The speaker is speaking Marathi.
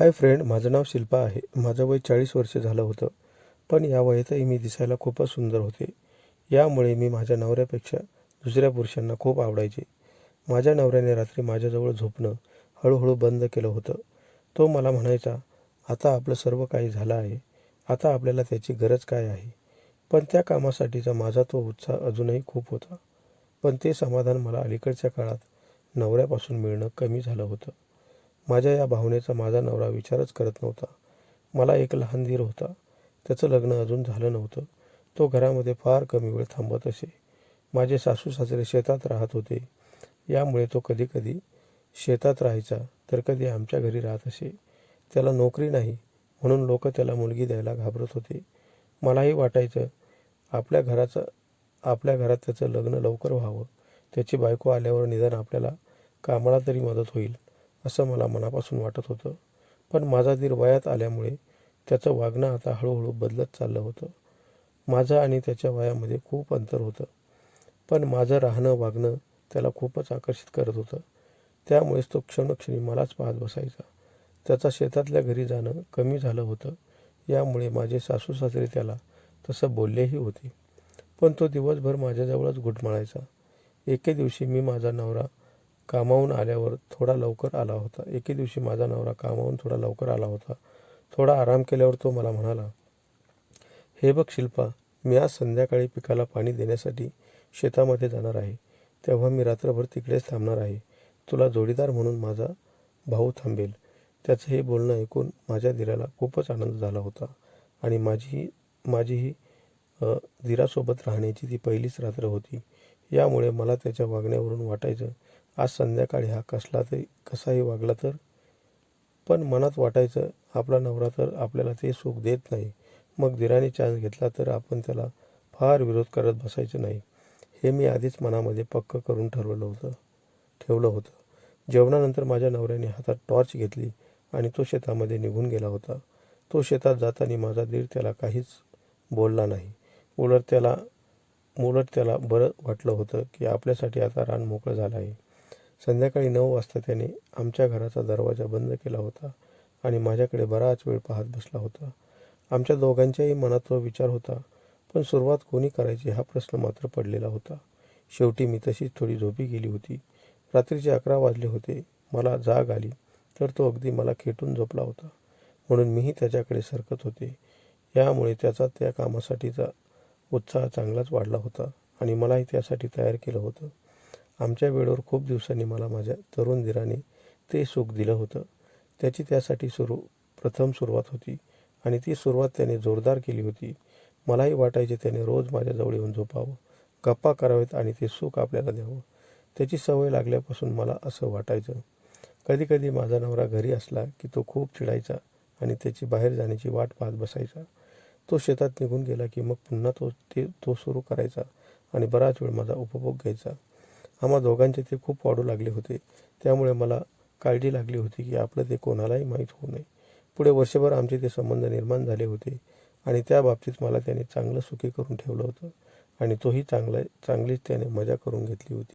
हाय फ्रेंड माझं नाव शिल्पा आहे. माझं वय चाळीस वर्ष झालं होतं पण या वयातही मी दिसायला खूपच सुंदर होते. यामुळे मी माझ्या नवऱ्यापेक्षा दुसऱ्या पुरुषांना खूप आवडायचे. माझ्या नवऱ्याने रात्री माझ्याजवळ झोपणं हळूहळू बंद केलं होतं. तो मला म्हणायचा आता आपलं सर्व काही झालं आहे. आता आपल्याला त्याची गरज काय आहे? पण त्या कामासाठीचा माझा तो उत्साह अजूनही खूप होता. पण ते समाधान मला अलीकडच्या काळात नवऱ्यापासून मिळणं कमी झालं होतं. माझ्या या भावनेचा माझा नवरा विचारच करत नव्हता. मला एक लहान धीर होता. त्याचं लग्न अजून झालं नव्हतं. तो घरामध्ये फार कमी वेळ थांबत असे. माझे सासू सासरे शेतात राहत होते. यामुळे तो कधीकधी शेतात राहायचा तर कधी आमच्या घरी राहत असे. त्याला नोकरी नाही म्हणून लोक त्याला मुलगी द्यायला घाबरत होते. मलाही वाटायचं आपल्या घराचं आपल्या घरात त्याचं लग्न लवकर व्हावं. त्याची बायको आल्यावर निदान आपल्याला कामाला तरी मदत होईल. असं मला मनापासून वाटत होतं. पण माझा धीर वयात आल्यामुळे त्याचं वागणं आता हळूहळू बदलत चाललं होतं. माझं आणि त्याच्या वयामध्ये खूप अंतर होतं. पण माझं राहणं वागणं त्याला खूपच आकर्षित करत होतं. त्यामुळेच तो क्षणक्षणी मलाच पाहत बसायचा. त्याचा शेतातल्या घरी जाणं कमी झालं होतं. यामुळे माझे सासू सासरे त्याला तसं बोललेही होते. पण तो दिवसभर माझ्याजवळच घुटमाळायचा. एके दिवशी मी माझा नवरा कामावून आल्यावर थोडा लवकर आला होता. एके दिवशी माझा नवरा कामावून थोडा लवकर आला होता. थोडा आराम केल्यावर तो मला म्हणाला हे बघ शिल्पा मी आज संध्याकाळी पिकाला पाणी देण्यासाठी शेतामध्ये जाणार आहे. तेव्हा मी रात्रभर तिकडेच थांबणार आहे. तुला जोडीदार म्हणून माझा भाऊ थांबेल. त्याचं हे बोलणं ऐकून माझ्या दिराला खूपच आनंद झाला होता आणि माझीही माझीही दिरासोबत राहण्याची ती पहिलीच रात्र होती. यामुळे मला त्याच्या वागण्यावरून वाटायचं आज संध्याकाळी हा कसला तरी कसाही वागला तर. पण मनात वाटायचं आपला नवरा तर आपल्याला ते सुख देत नाही. मग धीराने चान्स घेतला तर आपण त्याला फार विरोध करत बसायचं नाही. हे मी आधीच मनामध्ये पक्क करून ठरवलं होतं ठेवलं होतं. जेवणानंतर माझ्या नवऱ्याने हातात टॉर्च घेतली आणि तो शेतामध्ये निघून गेला होता. तो शेतात जाताना माझा दीर त्याला काहीच बोलला नाही. उलट त्याला उलट त्याला बरं वाटलं होतं की आपल्यासाठी आता रान मोकळं झालं आहे. संध्याकाळी नऊ वाजता त्याने आमच्या घराचा दरवाजा बंद केला होता आणि माझ्याकडे बराच वेळ पाहत बसला होता. आमच्या दोघांच्याही मनात तो विचार होता पण सुरुवात कोणी करायची हा प्रश्न मात्र पडलेला होता. शेवटी मी तशीच थोडी झोपी गेली होती. रात्रीचे अकरा वाजले होते. मला जाग आली तर तो अगदी मला खेटून झोपला होता. म्हणून मीही त्याच्याकडे सरकत होते. यामुळे त्याचा त्या कामासाठीचा उत्साह चांगलाच वाढला होता आणि मलाही त्यासाठी तयार केलं होतं. आमच्या वेळेवर खूप दिवसांनी मला माझ्या तरुण धीराने ते सुख दिलं होतं. त्याची त्यासाठी सुरू प्रथम सुरुवात होती आणि ती सुरुवात त्याने जोरदार केली होती. मलाही वाटायचे त्याने रोज माझ्याजवळ येऊन झोपावं गप्पा करावेत आणि ते सुख आपल्याला द्यावं. त्याची सवय लागल्यापासून मला असं वाटायचं. कधीकधी माझा नवरा घरी असला की तो खूप चिडायचा आणि त्याची बाहेर जाण्याची वाट पाहत बसायचा. तो शेतात निघून गेला की मग पुन्हा तो ते तो सुरू करायचा आणि बराच वेळ माझा उपभोग घ्यायचा. आम्हा दोघांचे ते खूप वाढू लागले होते. त्यामुळे मला काळजी लागली होती की आपलं ते कोणालाही माहीत होऊ नये. पुढे वर्षभर आमचे ते संबंध निर्माण झाले होते आणि त्या बाबतीत मला त्याने चांगलं सुखी करून ठेवलं होतं आणि तोही चांगला चांगलीच त्याने मजा करून घेतली होती.